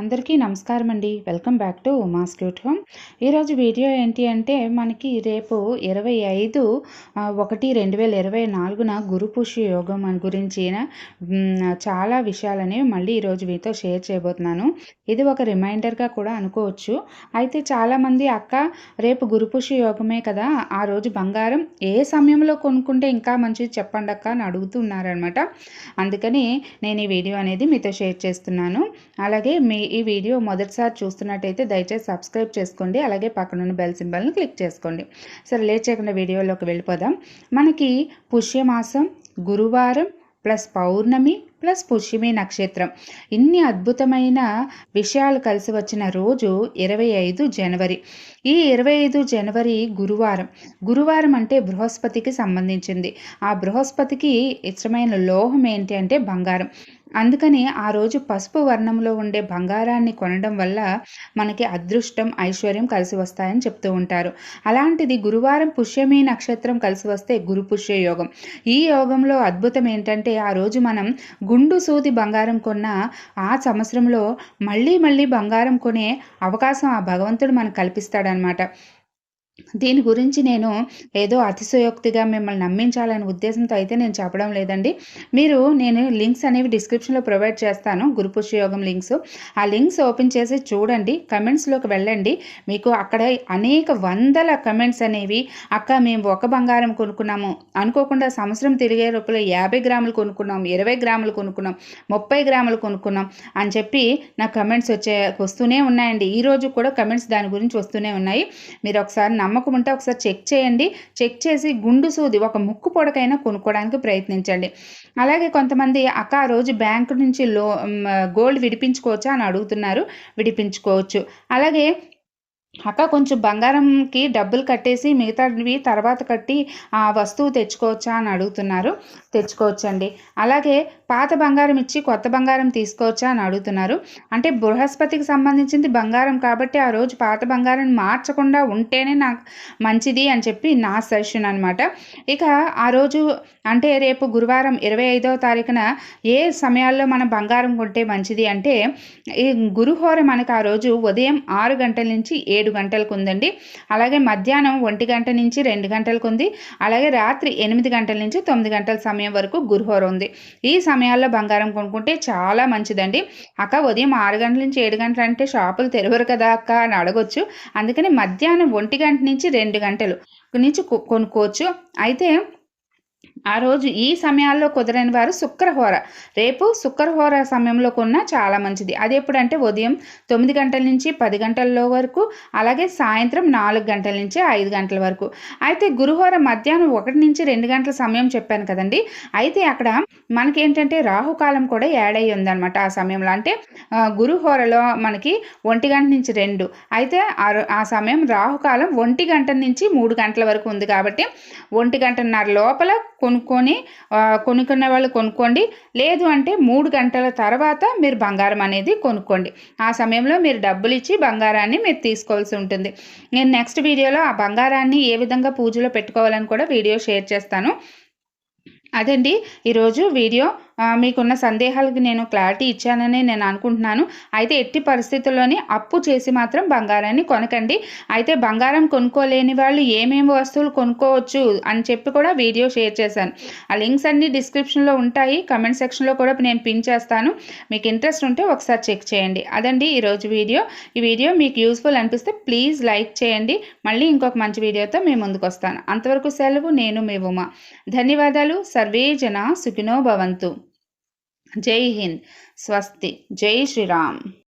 అందరికీ నమస్కారం అండి. Welcome back to Uma's cute home. ఈరోజు వీడియో ఏంటి అంటే మనకి రేపు ఇరవై ఐదు ఒకటి రెండు వేల ఇరవై నాలుగున గురు పుష్య యోగం గురించిన చాలా విషయాలని మళ్ళీ ఈరోజు మీతో షేర్ చేయబోతున్నాను. ఇది ఒక రిమైండర్గా కూడా అనుకోవచ్చు. అయితే చాలామంది అక్క రేపు గురు పుష్య యోగమే కదా ఆ రోజు బంగారం ఏ సమయంలో కొనుక్కుంటే ఇంకా మంచిది చెప్పండి అక్క అని అడుగుతున్నారనమాట అందుకని నేను ఈ వీడియో అనేది మీతో షేర్ చేస్తున్నాను. అలాగే మీ ఈ వీడియో మొదటిసారి చూస్తున్నట్టయితే దయచేసి సబ్స్క్రైబ్ చేసుకోండి. అలాగే పక్కనున్న బెల్ సింబల్ని క్లిక్ చేసుకోండి. సరే లేట్ చేయకుండా వీడియోలోకి వెళ్ళిపోదాం. మనకి పుష్యమాసం గురువారం ప్లస్ పౌర్ణమి ప్లస్ పుష్యమి నక్షత్రం. ఇన్ని అద్భుతమైన విషయాలు కలిసి వచ్చిన రోజు ఇరవై ఐదు జనవరి. ఈ ఇరవై ఐదు జనవరి గురువారం. గురువారం అంటే బృహస్పతికి సంబంధించింది. ఆ బృహస్పతికి ఇష్టమైన లోహం ఏంటి అంటే బంగారం. అందుకని ఆ రోజు పసుపు వర్ణంలో ఉండే బంగారాన్ని కొనడం వల్ల మనకి అదృష్టం ఐశ్వర్యం కలిసి వస్తాయని చెప్తూ ఉంటారు. అలాంటిది గురువారం పుష్యమి నక్షత్రం కలిసి వస్తే గురు పుష్య యోగం. ఈ యోగంలో అద్భుతం ఏంటంటే ఆ రోజు మనం గుండు సూది బంగారం కొన్న ఆ సంవత్సరంలో మళ్ళీ మళ్ళీ బంగారం కొనే అవకాశం ఆ భగవంతుడు మనకు కల్పిస్తాడనమాట దీని గురించి నేను ఏదో అతిశయోక్తిగా మిమ్మల్ని నమ్మించాలనే ఉద్దేశంతో అయితే నేను చెప్పడం లేదండి. మీరు నేను లింక్స్ అనేవి డిస్క్రిప్షన్లో ప్రొవైడ్ చేస్తాను గురుపుష్యయోగం లింక్స్. ఆ లింక్స్ ఓపెన్ చేసి చూడండి కమెంట్స్లోకి వెళ్ళండి. మీకు అక్కడ అనేక వందల కమెంట్స్ అనేవి అక్క మేము ఒక బంగారం కొనుక్కున్నాము అనుకోకుండా సంవత్సరం తిరిగే రూపంలో యాభై గ్రాములు కొనుక్కున్నాం ఇరవై గ్రాములు కొనుక్కున్నాం ముప్పై గ్రాములు కొనుక్కున్నాం అని చెప్పి నా కమెంట్స్ వచ్చే వస్తూనే ఉన్నాయండి. ఈరోజు కూడా కమెంట్స్ దాని గురించి వస్తూనే ఉన్నాయి. మీరు ఒకసారి నమ్మకం ఉంటే ఒకసారి చెక్ చేయండి. చెక్ చేసి గుండు సూది ఒక ముక్కు పొడకైనా కొనుక్కోవడానికి ప్రయత్నించండి. అలాగే కొంతమంది అక్క ఆ రోజు బ్యాంకు నుంచి లో గోల్డ్ విడిపించుకోవచ్చా అని అడుగుతున్నారు. విడిపించుకోవచ్చు. అలాగే అక్క కొంచెం బంగారంకి డబ్బులు కట్టేసి మిగతావి తర్వాత కట్టి ఆ వస్తువు తెచ్చుకోవచ్చా అని అడుగుతున్నారు. తెచ్చుకోవచ్చండి. అలాగే పాత బంగారం ఇచ్చి కొత్త బంగారం తీసుకోవచ్చా అని అడుగుతున్నారు. అంటే బృహస్పతికి సంబంధించింది బంగారం కాబట్టి ఆ రోజు పాత బంగారం మార్చకుండా ఉంటేనే నాకు మంచిది అని చెప్పి నా సజెషన్ అనమాట ఇక ఆ రోజు అంటే రేపు గురువారం ఇరవై ఐదవ తారీఖున ఏ సమయాల్లో మనం బంగారం కొంటే మంచిది అంటే ఈ గురుహోర మనకు ఆ రోజు ఉదయం ఆరు గంటల నుంచి ఏడు గంటలకు ఉందండి. అలాగే మధ్యాహ్నం ఒంటి గంట నుంచి రెండు గంటలకు ఉంది. అలాగే రాత్రి ఎనిమిది గంటల నుంచి తొమ్మిది గంటల సమయం వరకు గురుహోర ఉంది. ఈ సమయాల్లో బంగారం కొనుక్కుంటే చాలా మంచిదండి. అక్క ఉదయం ఆరు గంటల నుంచి ఏడు గంటల అంటే షాపులు తెరవరు కదా అక్క అని అడగొచ్చు. అందుకని మధ్యాహ్నం ఒంటి గంట నుంచి రెండు గంటలు నుంచి కొనుక్కోవచ్చు. అయితే ఆ రోజు ఈ సమయాల్లో కుదరని వారు శుక్రహోర. రేపు శుక్రహోర సమయంలో కొన్నా చాలా మంచిది. అది ఎప్పుడంటే ఉదయం తొమ్మిది గంటల నుంచి పది గంటల్లో వరకు అలాగే సాయంత్రం నాలుగు గంటల నుంచి ఐదు గంటల వరకు. అయితే గురుహోర మధ్యాహ్నం ఒకటి నుంచి రెండు గంటల సమయం చెప్పాను కదండి. అయితే అక్కడ మనకేంటంటే రాహుకాలం కూడా యాడ్ అయ్యి ఉందన్నమాట ఆ సమయంలో. అంటే గురుహోరలో మనకి ఒంటి గంట నుంచి రెండు. అయితే ఆ సమయం రాహుకాలం ఒంటి గంట నుంచి మూడు గంటల వరకు ఉంది కాబట్టి ఒంటి గంటన్నర లోపల కొనుక్కొని కొనుక్కునే వాళ్ళు కొనుక్కోండి. లేదు అంటే మూడు గంటల తర్వాత మీరు బంగారం అనేది కొనుక్కోండి. ఆ సమయంలో మీరు డబ్బులు ఇచ్చి బంగారాన్ని మీరు తీసుకోవాల్సి ఉంటుంది. నేను నెక్స్ట్ వీడియోలో ఆ బంగారాన్ని ఏ విధంగా పూజలో పెట్టుకోవాలని కూడా వీడియో షేర్ చేస్తాను. అదండి ఈరోజు వీడియో. మీకున్న సందేహాలకి నేను క్లారిటీ ఇచ్చానని నేను అనుకుంటున్నాను. అయితే ఎట్టి పరిస్థితుల్లోని అప్పు చేసి మాత్రం బంగారాన్ని కొనకండి. అయితే బంగారం కొనుక్కోలేని వాళ్ళు ఏమేమి వస్తువులు కొనుక్కోవచ్చు అని చెప్పి కూడా వీడియో షేర్ చేశాను. ఆ లింక్స్ అన్ని డిస్క్రిప్షన్లో ఉంటాయి. కమెంట్ సెక్షన్లో కూడా నేను పిన్ చేస్తాను. మీకు ఇంట్రెస్ట్ ఉంటే ఒకసారి చెక్ చేయండి. అదండి ఈరోజు వీడియో. ఈ వీడియో మీకు యూస్ఫుల్ అనిపిస్తే ప్లీజ్ లైక్ చేయండి. మళ్ళీ ఇంకొక మంచి వీడియోతో మేము ముందుకు వస్తాను. అంతవరకు సెలవు నేను మీ ఉమా. ధన్యవాదాలు. సర్వే జన సుఖినో భవంతు. జై హింద్. స్వస్తి. జై శ్రీరామ్.